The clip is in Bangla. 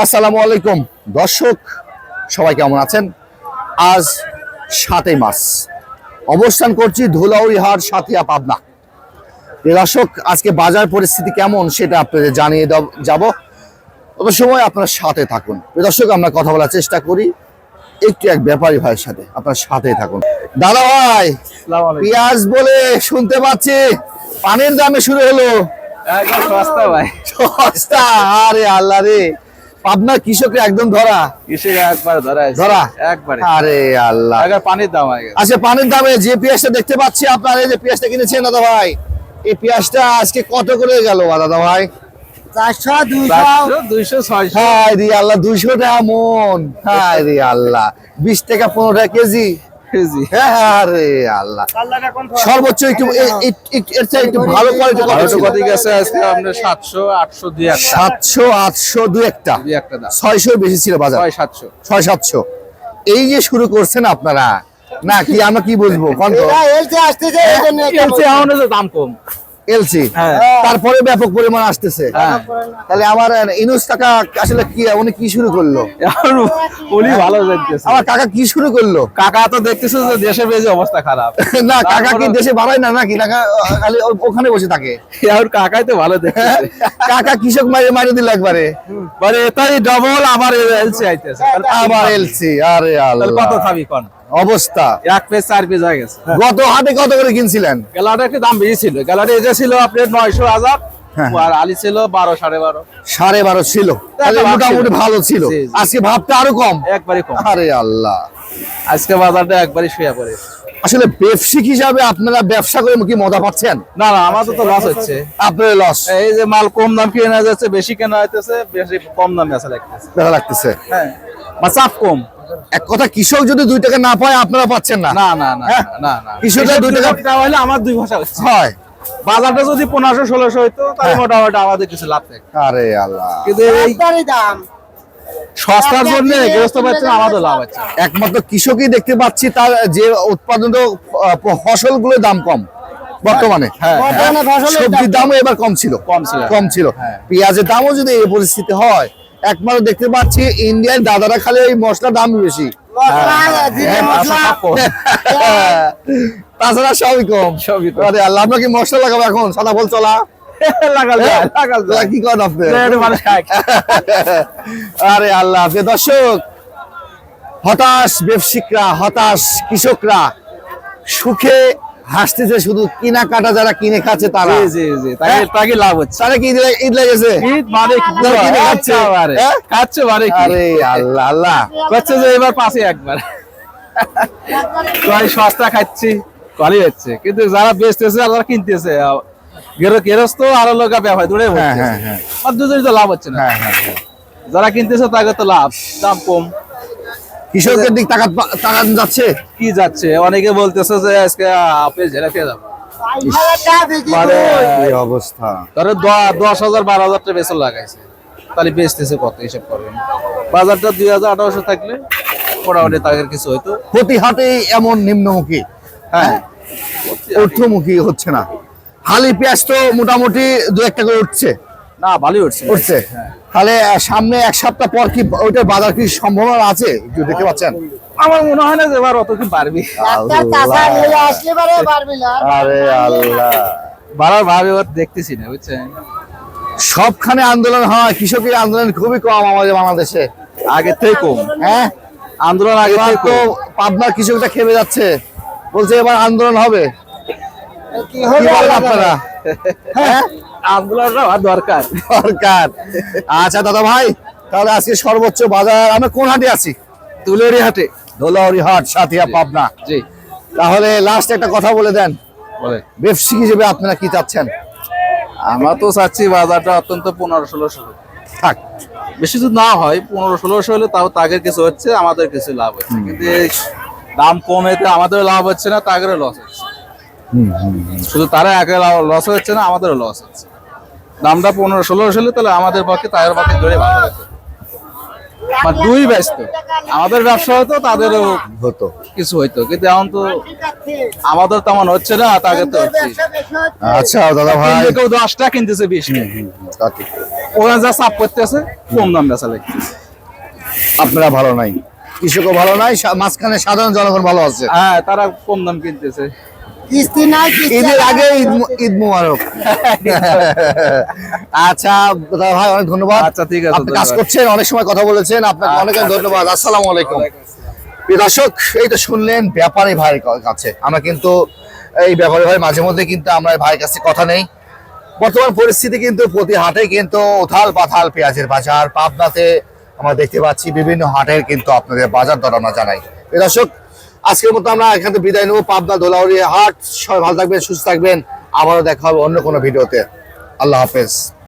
আসসালামু আলাইকুম। দর্শক সবাই কেমন আছেন? আজ সাতই মাস অবস্থান করছি ধুলাউড়ি হাট সাথিয়া পাবনা। দর্শক আজকে বাজার পরিস্থিতি কেমন সেটা আপনাদের জানিয়ে দেব- যাব। তবে সময় আপনার সাথে থাকুন। দর্শক আমরা কথা বলার চেষ্টা করি। একটু এক ব্যাপারী ভাইয়ের সাথে আপনার সাথে থাকুন। দাদা ভাই পেঁয়াজ বলে শুনতে পাচ্ছি পানির দামে শুরু হলো। সস্তা ভাই। সস্তা? আরে আল্লাহ রে। পাবনা কৃষকের একদম ধরা। কৃষিকে একবার ধরা? একবারে। আরে আল্লাহ। আগে পানির দাম আচ্ছা পানির দামে যে পেঁয়াজটা দেখতে পাচ্ছি আপনার এই যে পেঁয়াজটা কিনেছেন দাদা ভাই? এই পেঁয়াজটা আজকে কত করে গেল দাদা ভাই? দুইশো টাকা মন। হায় রে আল্লাহ। বিশ টাকা পনেরো টাকা কেজি। কেজি হ্যাঁ সর্বোচ্চ একটু একটু ভালো কোয়ালিটি কত গেছে আজকে আপনার সাতশো আটশো দুই সাতশো আটশো দু একটা। দুই একটা দাম। ছয়শো বেশি ছিল বাজার। ছয় সাতশো। ছয় সাতশো। এই যে শুরু করছেন আপনারা না কি আমরা কি বুঝব? দাম কম। এলসি। হ্যাঁ। তারপরে ব্যাপক পরিমাণ আসতেছে। হ্যাঁ। তাহলে আমার ইনুস কাকা আসলে কি উনি কি শুরু করল? উনি ভালো জানতেছে আমার কাকা কি শুরু করল? কাকা তো দেখতেছে যে দেশে বেজে অবস্থা খারাপ। না কাকা কি দেশে বাড়ায় না নাকি? কাকা খালি ওখানে বসে থাকে। এখন কাকাই তো ভালো দেখতেছে। কাকা কৃষক মারে মারে দিল একবারে। মানে এটাই ডবল আমার এলসি আইতেছে। আবার এলসি আরে তাহলে কত আল্লাহ। খাবি কোন? অবস্থা। এক পেজ চার পেজ হয়ে গেছে। গত হাটে কত করে কিনছিলেন? গেলাটা একটু দাম বেশি ছিল। গেলাটা এটা ছিল আপনার নয়শো হাজার হ্যাঁ। আর আলি ছিল বারো সাড়ে বারো। সাড়ে বারো ছিল। মোটামুটি ভালো ছিল। আজকে ভাবটা আরও কম? একবারে কম। আরে আল্লাহ। আজকে বাজারটা একবারে শুয়ে পড়ে। আসলে ব্যবসায়িক হিসাবে আপনারা ব্যবসা করে কি মজা পাচ্ছেন? না না আমাদের তো লস হচ্ছে। আপনার লস এই যে মাল কম দাম কেনা যাচ্ছে বেশি কেনা হইতেছে বেশি কম দামে আসা লাগতেছে। লাগতেছে। হ্যাঁ। বা চাপ কম। এক কথা কৃষক যদি দুই টাকা না পায় আপনারা পাচ্ছেন না। না না না হ্যাঁ? না না কৃষকরা দুই টাকা হলে আমার দুই ভাষা হয়। বাজারটা যদি পনেরোশো ষোলোশো হইতো তাহলে হ্যাঁ। মোটামুটি আমাদের কিছু লাভ থাকে আরে আল্লাহ। কিন্তু এই দাম। সস্তার জন্য পাচ্ছে আমাদের লাভ না। একমাত্র কৃষকই দেখতে পাচ্ছি তার যে উৎপাদিত ফসলগুলোর দাম কম বর্তমানে। হ্যাঁ, বর্তমানে ফসলের সবজির দামও এবার কম ছিল। কম ছিল। কম ছিল। হ্যাঁ। পেঁয়াজের দামও যদি এই পরিস্থিতি হয় একমাত্র দেখতে পাচ্ছি ইন্ডিয়ান দাদারা খালি ওই মশলার দাম বেশি মশলা হ্যাঁ, মশলা কম। তাছাড়া সবই কম সবই কম। আরে আল্লাহ আমরা কি মশলা লাগাবো এখন সাদা বল চলা লাগাল হ্যাঁ? কি করেন আপনি। আরে আল্লাহ দর্শক হতাশ ব্যবসায়িকরা হতাশ কৃষকরা সুখে হাসতেছে শুধু কিনা কাটা যারা কিনে খাচ্ছে তারা জি, জি, তাকে- তাকে লাভ হচ্ছে। তারা কি ঈদ লে- ঈদ মানে কিনে খাচ্ছে খাচ্ছে বারে। হ্যাঁ? খাচ্ছে কি? আরে আল্লাহ আল্লাহ যে এবার পাশে একবার কয় সস্তা খাচ্ছি কলই হচ্ছে কিন্তু যারা বেচতেছে আর যারা কিনতেছে গেরো গেরস্ত আর লোকা ব্যবহার দূরে হ্যাঁ, হ্যাঁ, হ্যাঁ। আর দুজনই তো লাভ হচ্ছে না হ্যাঁ হ্যাঁ হ্যাঁ। যারা কিনতেছে তাকে তো লাভ দাম কম কৃষকের দিক টাকা টাকা যাচ্ছে? কি যাচ্ছে? অনেকে বলতেছে যে আজকে আপেল ঝেড়ে খেয়ে যাব মানে করে। অবস্থা? ধরো দশ হাজার বারো হাজার টাকা বেসন লাগাইছে। তাহলে বেচতেছে কত হিসাব করবেন বাজারটা দুই হাজার আঠারোশো থাকলে মোটামুটি তাদের কিছু হয়তো প্রতি হাটে এমন নিম্নমুখী। হ্যাঁ। ঊর্ধ্বমুখী হচ্ছে না। হালি পেঁয়াজ তো মোটামুটি দু একটা করে উঠছে। না ভালোই উঠছে। উঠছে? তাহলে সামনে এক সপ্তাহ পর কি ওইটার বাজার কি সম্ভাবনা আছে? একটু দেখতে পাচ্ছেন? আমার মনে হয় না যে এবার অত কি পারবি আরে আল্লাহ। বাড়ার ভাবে এবার দেখতেছি না বুঝছেন? সবখানে আন্দোলন হয় কৃষকের আন্দোলন খুবই কম আমাদের বাংলাদেশে। আগে থেকে কম। হ্যাঁ? আন্দোলন আগে তো পাবনার কৃষকটা খেপে যাচ্ছে। বলছে এবার আন্দোলন হবে। কি কি হবে আপনারা? হ্যাঁ? দরকার। সরকার আচ্ছা দাদা ভাই তাহলে আজকে সর্বোচ্চ বাজার আমরা কোন হাটে আছি? তুলেরি হাটে। ধোলাউড়ি হাট সাথিয়া পাবনা। জি। তাহলে লাস্ট একটা কথা বলে দেন। বলে ব্যবসায়িক হিসেবে আপনারা কি চাচ্ছেন? আমরা তো চাচ্ছি বাজারটা অত্যন্ত পনেরো ষোলোশো থাক। বেশি যদি না হয় পনেরো ষোলোশো হলে তাও তাদের কিছু হচ্ছে আমাদের কিছু লাভ হচ্ছে। কিন্তু দাম কমেতে আমাদের লাভ হচ্ছে না তাদেরও লস হচ্ছে। শুধু তারা একে লস হচ্ছে না আমাদেরও লস হচ্ছে। দামটা পনেরো ষোলোশো হলে তাহলে আমাদের পক্ষে তাদের পক্ষে জোরে ভালো হতো। দুই ব্যস্ত। আমাদের ব্যবসা হতো তাদেরও হতো। কিছু হইতো। কিন্তু এখন তো আমাদের তেমন হচ্ছে না তাদের তো হচ্ছে। আচ্ছা দাদা ভাই। কেউ দশটা কিনতেছে বিশ। ঠিক। ওখানে যা চাপ করতে আছে কম দাম বেচা লাগতেছে আপনারা ভালো নাই। কৃষকও ভালো নাই মাঝখানে সাধারণ জনগণ ভালো আছে। হ্যাঁ তারা কম দাম কিনতেছে। কিস্তি নাই ঈদের আগে ঈদ আচ্ছা ভাই অনেক ধন্যবাদ। আচ্ছা, ঠিক আছে, কাজ করছেন অনেক সময় কথা বলেছেন আপনাকে অনেক অনেক ধন্যবাদ। আসসালামু আলাইকুম। দর্শক এই তো শুনলেন ব্যাপারী ভাইয়ের কাছে। আমরা কিন্তু এই ব্যাপারী ভাই মাঝে মধ্যে কিন্তু আমরা ভাইয়ের কাছে কথা নেই। বর্তমান পরিস্থিতি কিন্তু প্রতি হাটে কিন্তু উথাল পাথাল পেঁয়াজের বাজার। পাবনাতে আমরা দেখতে পাচ্ছি বিভিন্ন হাটের কিন্তু আপনাদের বাজার দর আমরা জানাই। দর্শক আজকের মতো আমরা এখানে বিদায় নেব। পাবনা দোলাউরি হাট, সবাই ভালো থাকবেন, সুস্থ থাকবেন। আবারও দেখা হবে অন্য কোনো ভিডিওতে। আল্লাহ হাফেজ।